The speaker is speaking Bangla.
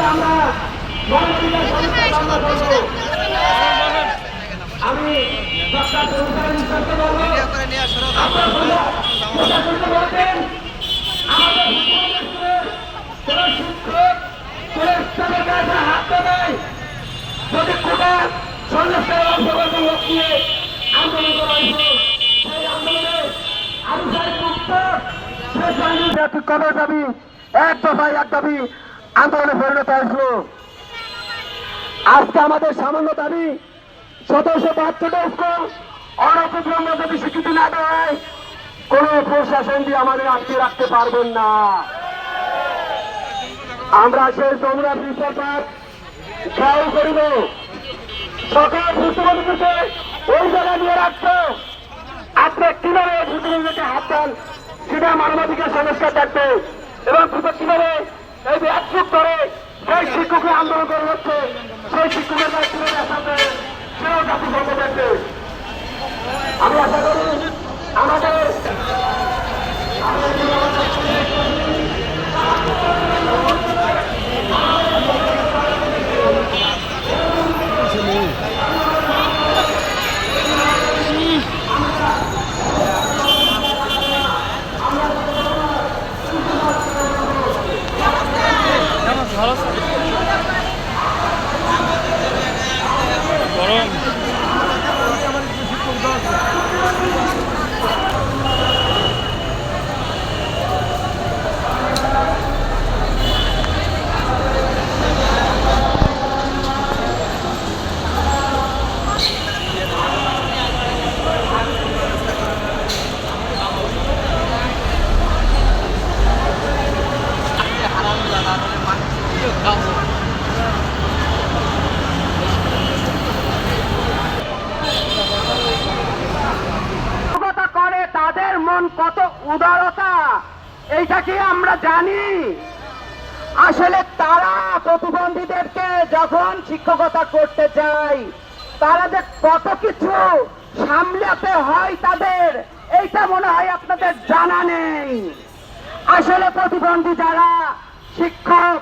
আমরা আমি যদি কোটা সন্ন্যাসের অংশগ্রহণ লোক আন্দোলন করা সেই আন্দোলনে এক দফায় এক দাবি আন্দোলনে পরিণত হয়েছিল আজকে আমাদের সামান্য দাবি, সতেরোশো বাহাত্তরটা স্কুল অনতিক্রম্য যদি স্বীকৃতি না দেয়, কোন প্রশাসন দিয়ে আমাদের আটকে রাখতে পারবেন না। আমরা সেই তোমরা বিচারপাত খেয়াল করিব। সকল ভূতবন্ধুকে ওই জায়গা নিয়ে রাখতো আপনি কীভাবে ভূতবন্ধুকে হাত দেন, সেটা মানবাধিকার সংস্কার থাকবে এবং কীভাবে এই যে একযুগ ধরে সেই শিক্ষকের আন্দোলন করে হচ্ছে সেই শিক্ষকের দায়িত্ব কীভাবে আসাতে সেও জাতিসংঘ দেখবে আমি আশা করি আমাদের কথা করে তাদের মন কত উদারতা, এইটা কি আমরা জানি? আসলে তারা প্রতিবন্ধীদেরকে যখন শিক্ষকতা করতে যায়, তারা যে কত কিছু সামলাতে হয় তাদের, এইটা মনে হয় আপনাদের জানা নেই। আসলে প্রতিবন্ধী যারা শিক্ষক